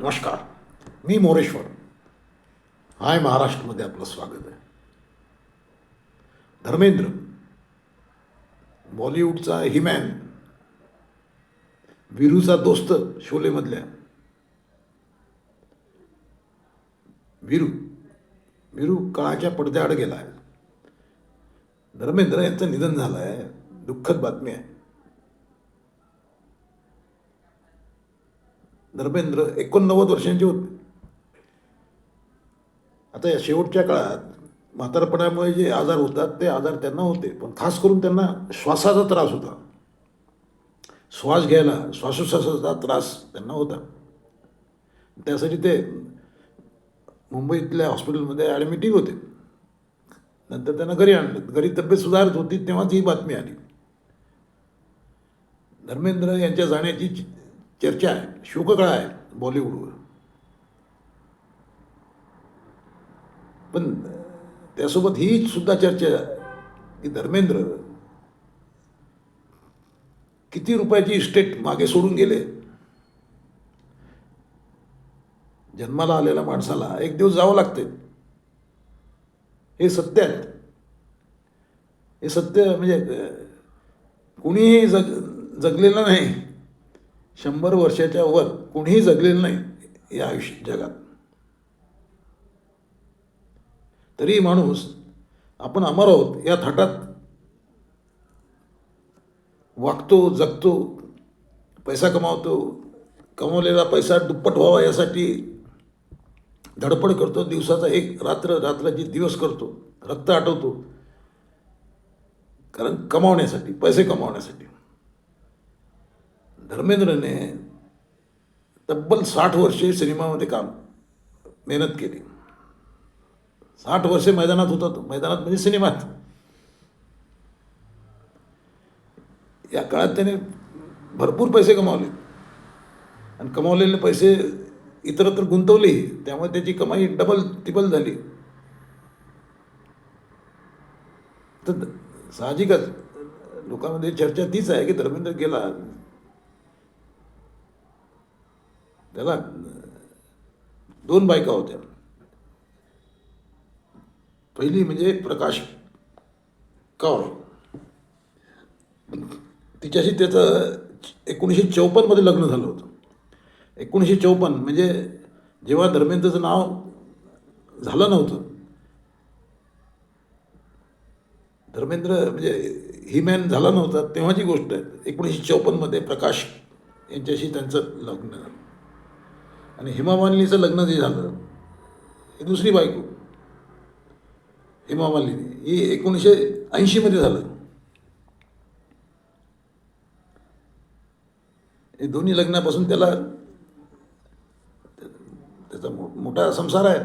नमस्कार मी मोरेश्वर. हाय महाराष्ट्रमध्ये आपलं स्वागत आहे. धर्मेंद्र बॉलिवूडचा हिमॅन विरूचा दोस्त शोलेमधल्या. विरू विरू काळाच्या पडद्याआड गेला आहे धर्मेंद्र यांचं निधन झालं आहे दुःखद बातमी आहे. धर्मेंद्र एकोणनव्वद वर्षांचे होते. आता या शेवटच्या काळात म्हातारपणामुळे जे आजार होतात ते आजार त्यांना होते. पण खास करून त्यांना श्वासाचा त्रास होता. श्वास घ्यायला श्वासोश्वासाचा त्रास त्यांना होता. त्यासाठी ते मुंबईतल्या हॉस्पिटलमध्ये ॲडमिटिंग होते. नंतर त्यांना घरी आणलं. घरी तब्येत सुधारत होती तेव्हाच ही बातमी आली. धर्मेंद्र यांच्या जाण्याची चर्चा आहे शोककळा आहे बॉलिवूडवर. पण त्यासोबत ही सुद्धा चर्चा की धर्मेंद्र किती रुपयाची इस्टेट मागे सोडून गेले? जन्माला आलेल्या माणसाला एक दिवस जावं लागते. हे सत्य आहे. हे सत्य म्हणजे कुणीही जग जगलेलं नाही. शंभर वर्षाच्या वर कुणीही जगलेलं नाही या आयुष्य जगात. तरी माणूस आपण अमर आहोत या थाटात. वागतो जगतो पैसा कमावतो कमावलेला पैसा दुप्पट व्हावा यासाठी धडपड करतो दिवसाचा एक रात्र रात्राची दिवस करतो रक्त आटवतो. कारण कमावण्यासाठी पैसे कमावण्यासाठी. धर्मेंद्रने तब्बल साठ वर्षे सिनेमामध्ये काम मेहनत केली. साठ वर्षे मैदानात होता तो. मैदानात म्हणजे सिनेमात. या काळात त्याने भरपूर पैसे कमावले. आणि कमावलेले पैसे इतरत्र गुंतवले त्यामुळे त्याची कमाई डबल तिबल झाली. तर साहजिकच लोकांमध्ये चर्चा तीच आहे की धर्मेंद्र गेला त्याला दोन बायका होत्या. पहिली म्हणजे प्रकाश कौर तिच्याशी त्याचं एकोणीसशे चौपन्नमध्ये लग्न झालं होतं. एकोणीसशे चौपन्न म्हणजे जेव्हा धर्मेंद्रचं नाव झालं नव्हतं धर्मेंद्र म्हणजे ही मॅन झाला नव्हता तेव्हाची गोष्ट आहे. एकोणीसशे चौपन्नमध्ये प्रकाश यांच्याशी त्यांचं लग्न झालं. आणि हेमामालिनीचं लग्न जे झालं ही दुसरी बायको. हेमा मालिनी ही एकोणीसशे ऐंशीमध्ये झालं. हे दोन्ही लग्नापासून त्याला त्याचा मो मोठा संसार आहे.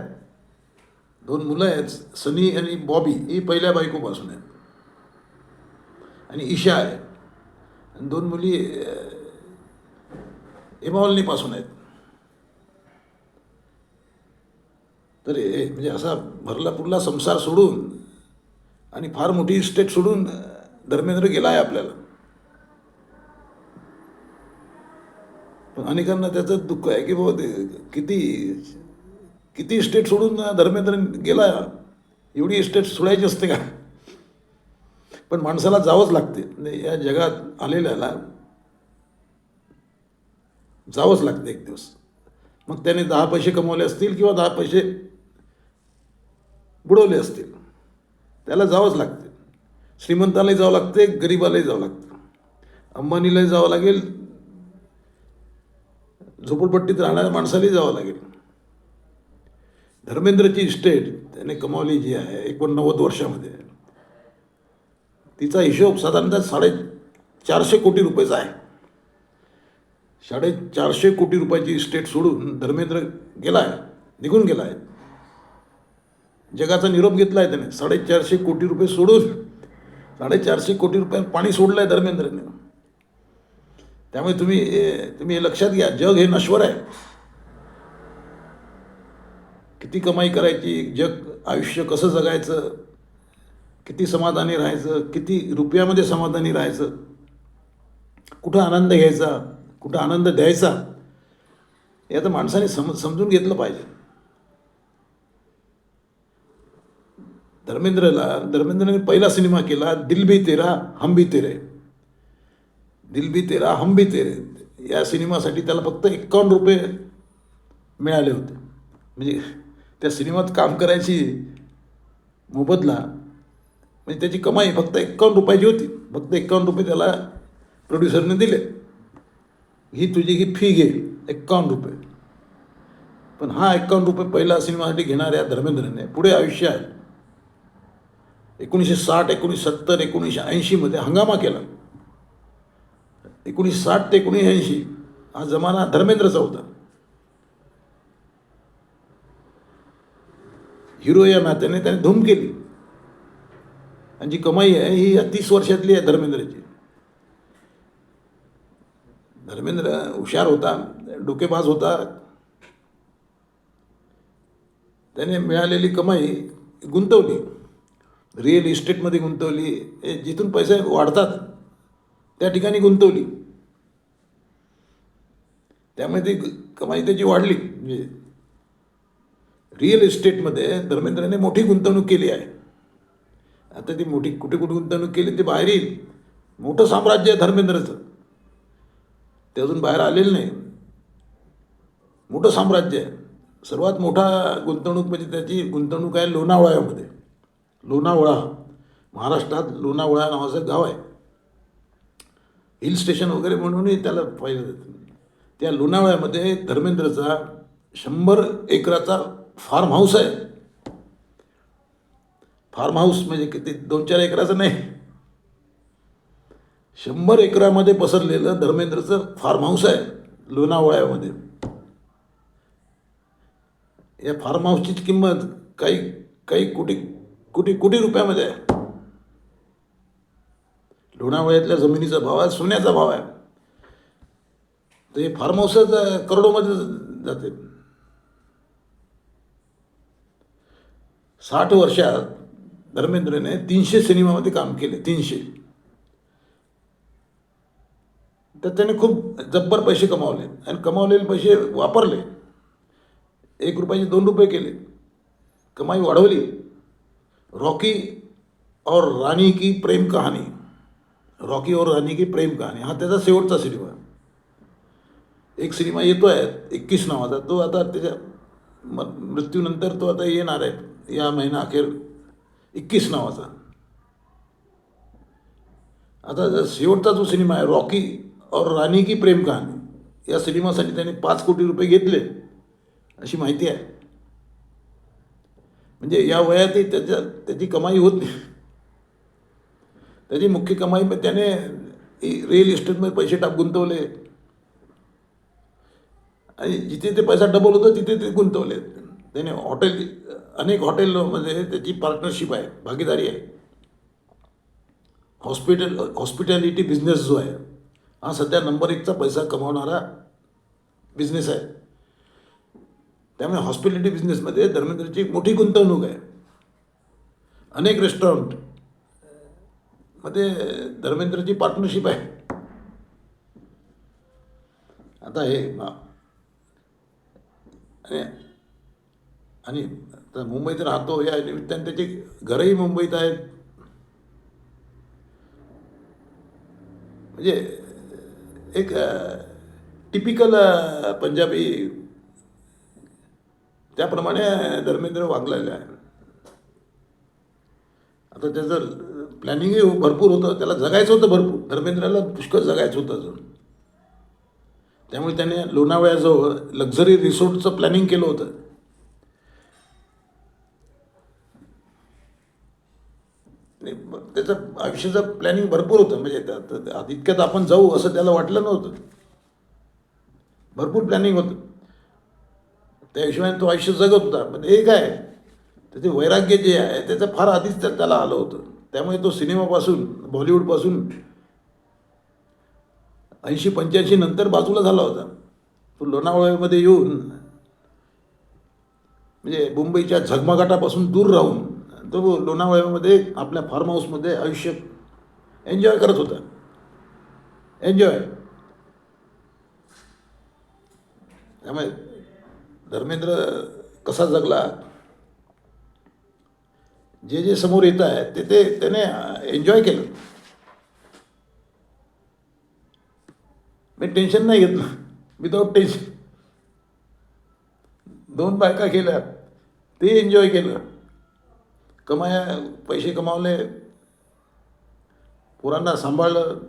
दोन मुलं आहेत सनी आणि बॉबी ही पहिल्या बायकोपासून आहेत. आणि ईशा आहे. आणि दोन मुली हेमावलिनीपासून आहेत. तर हे म्हणजे असा भरला पुरला संसार सोडून आणि फार मोठी इस्टेट सोडून धर्मेंद्र गेला आहे आपल्याला. पण अनेकांना त्याचं दुःख आहे की बाबा ते किती किती इस्टेट सोडून धर्मेंद्र गेला एवढी इस्टेट सोडायची असते का? पण माणसाला जावंच लागते. या जगात आलेल्याला जावंच लागते एक दिवस. मग त्याने दहा पैसे कमवले असतील किंवा दहा पैसे बुडवले असतील. त्याला जावंच लागते. श्रीमंतालाही जावं लागते गरिबालाही जावं लागतं. अंबानीलाही जावं लागेल. झोपडपट्टीत राहणाऱ्या माणसालाही जावं लागेल. धर्मेंद्रची इस्टेट त्याने कमावली जी आहे एकोणनव्वद वर्षामध्ये. तिचा हिशोब साधारणतः साडे चारशे कोटी रुपयेचा आहे. साडेचारशे कोटी रुपयाची इस्टेट सोडून धर्मेंद्र गेला आहे निघून गेला आहे जगाचा निरोप घेतला आहे त्याने. साडेचारशे कोटी रुपये सोडून साडेचारशे कोटी रुपये पाणी सोडलं आहे धर्मेंद्रने. त्यामुळे तुम्ही तुम्ही हे लक्षात घ्या जग हे नश्वर आहे. किती कमाई करायची जग आयुष्य कसं जगायचं किती समाधानी राहायचं किती रुपयामध्ये समाधानी राहायचं कुठं आनंद घ्यायचा कुठं आनंद द्यायचा हे आता माणसाने सम समजून घेतलं पाहिजे. धर्मेंद्रला धर्मेंद्रने पहिला सिनेमा केला दिल भी तेरा हम भी तेरे. दिल भी तेरा हम भी तेरे. या सिनेमासाठी त्याला फक्त एक्कावन्न रुपये मिळाले होते. म्हणजे त्या सिनेमात काम करायची मोबदला म्हणजे त्याची कमाई फक्त एक्कावन्न रुपयाची होती. फक्त एक्कावन्न रुपये त्याला प्रोड्युसरने दिले. ही तुझी ही फी घे एक्कावन्न रुपये. पण हा एक्कावन्न रुपये पहिला सिनेमासाठी घेणाऱ्या धर्मेंद्रने पुढे आयुष्यात एकोणीसशे साठ एकोणीसशे सत्तर एकोणीसशे ऐंशीमध्ये हंगामा केला. एकोणीसशे साठ ते एकोणीसशे ऐंशी हा जमाना धर्मेंद्रचा होता. हिरो या नात्याने त्याने धूम केली. आणि जी कमाई आहे ही या तीस वर्षातली आहे धर्मेंद्रची. धर्मेंद्र हुशार होता डोकेबाज होता. त्याने मिळालेली कमाई गुंतवली. रिअल इस्टेटमध्ये गुंतवली जिथून पैसे वाढतात त्या ठिकाणी गुंतवली. त्यामुळे ती कमाई त्याची वाढली. म्हणजे रिअल इस्टेटमध्ये धर्मेंद्रने मोठी गुंतवणूक केली आहे. आता ती मोठी कुठे कुठे गुंतवणूक केली ती बाहेर येईल. मोठं साम्राज्य आहे धर्मेंद्रचं. ते अजून बाहेर आलेलं नाही. मोठं साम्राज्य आहे. सर्वात मोठा गुंतवणूक म्हणजे त्याची गुंतवणूक आहे लोणावळ्यामध्ये लोणावळा. महाराष्ट्रात लोणावळा नावाचं गाव आहे. हिल स्टेशन वगैरे म्हणूनही त्याला पाहिलं जातं. त्या लोणावळ्यामध्ये धर्मेंद्रचा शंभर एकराचा फार्म हाऊस आहे. फार्म हाऊस म्हणजे किती? दोन चार एकराचं नाही. शंभर एकरामध्ये पसरलेलं धर्मेंद्रचं फार्म हाऊस आहे लोणावळ्यामध्ये. या फार्म हाऊसची किंमत काही काही कोटी कुठे कोटी रुपयामध्ये आहे. लोणावळ्यातल्या जमिनीचा भाव आहे सोन्याचा भाव आहे. तर हे फार्म हाऊसच करोडोमध्ये जाते. साठ वर्षात धर्मेंद्रने तीनशे सिनेमामध्ये काम केले तीनशे. तर त्याने खूप जब्बर पैसे कमावले आणि कमावलेले पैसे वापरले. एक रुपयाचे दोन रुपये केले. कमाई वाढवली. रॉकी और राणी की प्रेम कहाणी रॉकी और राणी की प्रेम कहाणी हा त्याचा शेवटचा सिनेमा एक सिनेमा येतो आहे एकवीस नावाचा. तो आता त्याच्या म मृत्यूनंतर तो आता येणार आहे या महिना अखेर एकवीस नावाचा. आता शेवटचा जो सिनेमा आहे रॉकी और राणी की प्रेम कहाणी या सिनेमासाठी त्याने पाच कोटी रुपये घेतले अशी माहिती आहे. म्हणजे या वयातही त्याच्या त्याची कमाई होत नाही. त्याची मुख्य कमाई पण त्याने रिअल इस्टेटमध्ये पैसे टाक गुंतवले. आणि जिथे ते पैसा डबल होतो तिथे ते गुंतवले. त्याने हॉटेल अनेक हॉटेलमध्ये त्याची पार्टनरशिप आहे भागीदारी आहे. हॉस्पिटल हॉस्पिटॅलिटी बिझनेस जो आहे हा सध्या नंबर एकचा पैसा कमावणारा बिझनेस आहे. त्यामुळे हॉस्पिटॅलिटी बिझनेसमध्ये धर्मेंद्रची एक मोठी गुंतवणूक आहे. अनेक रेस्टॉरंटमध्ये धर्मेंद्रची पार्टनरशिप आहे. आता हे आणि आणि आता मुंबईत राहतो या निमित्ताने त्याची घरही मुंबईत आहेत. म्हणजे एक टिपिकल पंजाबी त्याप्रमाणे धर्मेंद्र वागलेले आहे आता त्याचं प्लॅनिंगही भरपूर होतं त्याला जगायचं होतं भरपूर. धर्मेंद्राला पुष्कळ जगायचं होतं अजून. त्यामुळे त्याने लोणावळ्याजवळ लक्झरी रिसोर्टचं प्लॅनिंग केलं होतं. त्याचं आयुष्याचं प्लॅनिंग भरपूर होतं. म्हणजे इतक्यात आपण जाऊ असं त्याला वाटलं नव्हतं. भरपूर प्लॅनिंग होतं. त्या हिशोबाने तो आयुष्य जगत होता. पण हे काय? त्याचे वैराग्य जे आहे त्याचं फार आधीच त्या- त्याला आलं होतं. त्यामुळे तो सिनेमापासून बॉलिवूडपासून ऐंशी पंच्याऐंशी नंतर बाजूला झाला होता. तो लोणावळ्यामध्ये येऊन म्हणजे मुंबईच्या झगमगाटापासून दूर राहून तो लोणावळ्यामध्ये आपल्या फार्म हाऊसमध्ये आयुष्य एन्जॉय करत होता. एन्जॉय त्यामुळे धर्मेंद्र कसा जगला? जे जे समोर येत आहे ते ते त्याने एन्जॉय केलं. मी टेन्शन नाही घेतलं विदाऊट टेन्शन दोन बायका केल्या. ते एन्जॉय केलं. कमाया पैसे कमावले. पोरांना सांभाळलं.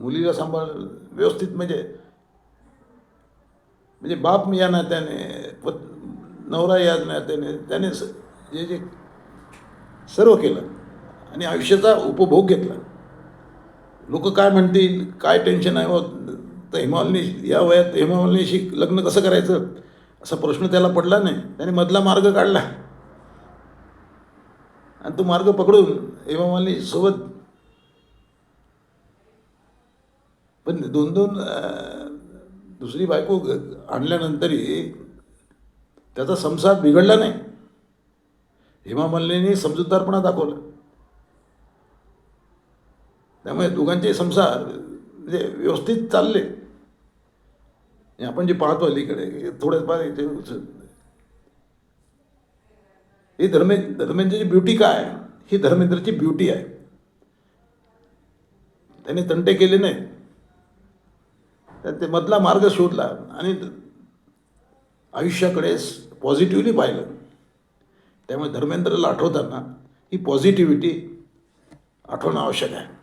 मुलीला सांभाळलं. व्यवस्थित म्हणजे म्हणजे बाप या नात्याने पत नवरा या नात्याने त्याने स- जे जे सर्व केलं आणि आयुष्याचा उपभोग घेतला. लोक काय म्हणतील काय टेन्शन आहे व तर हिमावलनी या वयात हिमावलनीशी लग्न कसं करायचं? असा प्रश्न त्याला पडला नाही. त्याने मधला मार्ग काढला. आणि तो मार्ग पकडून हेमामालिनी सोबत पण दोन दोन दुसरी बायको ग- आणल्यानंतरही त्याचा संसार बिघडला नाही. हेमा मल्लेने समजूतदारपणा दाखवला. त्यामुळे दोघांचे संसार म्हणजे व्यवस्थित चालले. आपण जे पाहतो अलीकडे थोडे इथे ही धर्मे धर्मेंद्रची ब्युटी काय? ही धर्मेंद्रची ब्युटी आहे. त्याने तंटे केले नाही तर ते मधला मार्ग शोधला आणि आयुष्याकडे पॉझिटिव्हली पाहिलं. त्यामुळे धर्मेंद्रला आठवताना ही पॉझिटिव्हिटी आठवणं आवश्यक आहे.